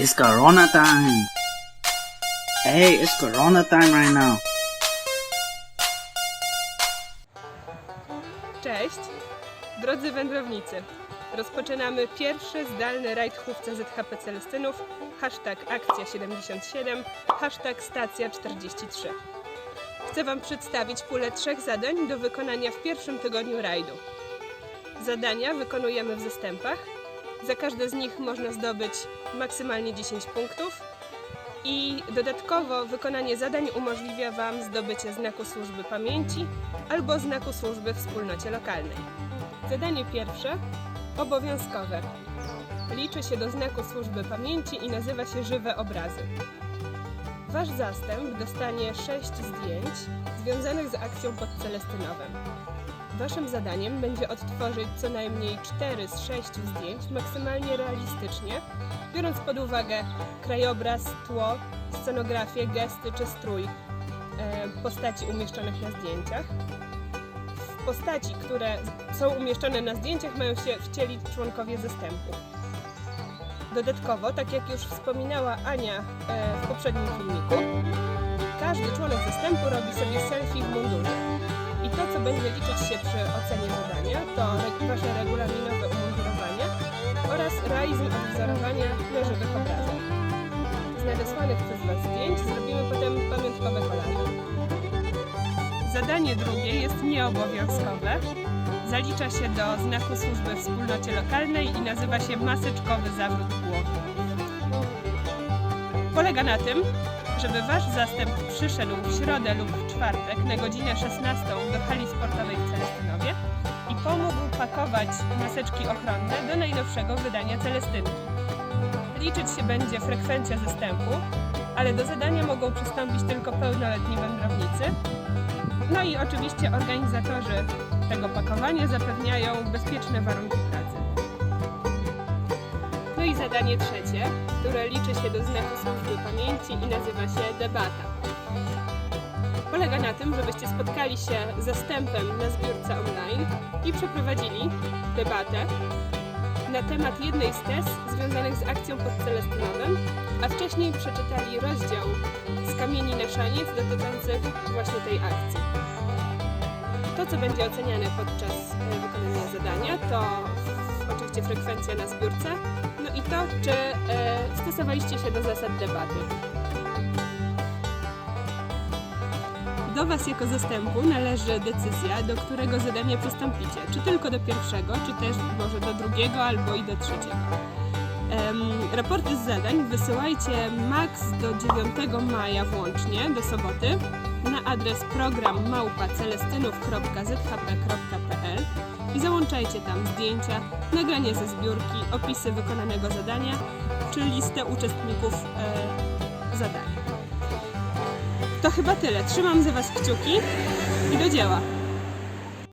It's Corona time. Hey, it's Corona time right now. Cześć, drodzy wędrownicy. Rozpoczynamy pierwszy zdalny rajd chówca ZHP Celestynów, hashtag akcja 77, hashtag stacja 43. Chcę Wam przedstawić pulę trzech zadań do wykonania w pierwszym tygodniu rajdu. Zadania wykonujemy w zastępach. Za każde z nich można zdobyć maksymalnie 10 punktów. I dodatkowo wykonanie zadań umożliwia Wam zdobycie znaku służby pamięci albo znaku służby wspólnocie lokalnej. Zadanie pierwsze obowiązkowe. Liczy się do znaku służby pamięci i nazywa się żywe obrazy. Wasz zastęp dostanie 6 zdjęć związanych z akcją pod Celestynowem. Waszym zadaniem będzie odtworzyć co najmniej 4 z 6 zdjęć maksymalnie realistycznie, biorąc pod uwagę krajobraz, tło, scenografię, gesty czy strój e, postaci umieszczonych na zdjęciach. W postaci, które są umieszczone na zdjęciach, mają się wcielić członkowie zastępu. Dodatkowo, tak jak już wspominała Ania e, w poprzednim filmiku, każdy członek zastępu robi sobie selfie w mundurze. I to, co będzie liczyć się przy ocenie zadania, to wasze regulaminowe umundurowanie oraz realizm odwzorowania na żywych obrazach. Z nadesłanych przez Was zdjęć zrobimy potem pamiątkowe kolaże. Zadanie drugie jest nieobowiązkowe. Zalicza się do znaku służby w wspólnocie lokalnej i nazywa się maseczkowy zawrót głowy. Polega na tym, żeby Wasz zastęp przyszedł w środę lub w czwartek na godzinę 16 do hali sportowej w Celestynowie i pomógł pakować maseczki ochronne do najnowszego wydania Celestynki. Liczyć się będzie frekwencja zastępu, ale do zadania mogą przystąpić tylko pełnoletni wędrownicy. No i oczywiście organizatorzy tego pakowania zapewniają bezpieczne warunki pracy. No i zadanie trzecie, które liczy się do znaku służby pamięci i nazywa się debata. Polega na tym, żebyście spotkali się zastępem na zbiórce online i przeprowadzili debatę na temat jednej z tez związanych z akcją pod Celestynowem, a wcześniej przeczytali rozdział z kamieni na szaniec dotyczący właśnie tej akcji. To, co będzie oceniane podczas e, wykonania zadania, to oczywiście frekwencja na zbiórce, no i to, czy e, stosowaliście się do zasad debaty. Do Was jako zastępu należy decyzja, do którego zadania przystąpicie. Czy tylko do pierwszego, czy też może do drugiego albo i do trzeciego. Raporty z zadań wysyłajcie max do 9 maja włącznie, do soboty, na adres program małpacelestynów.zhp.pl i załączajcie tam zdjęcia, nagranie ze zbiórki, opisy wykonanego zadania czy listę uczestników e, zadania. To chyba tyle. Trzymam za Was kciuki i do dzieła.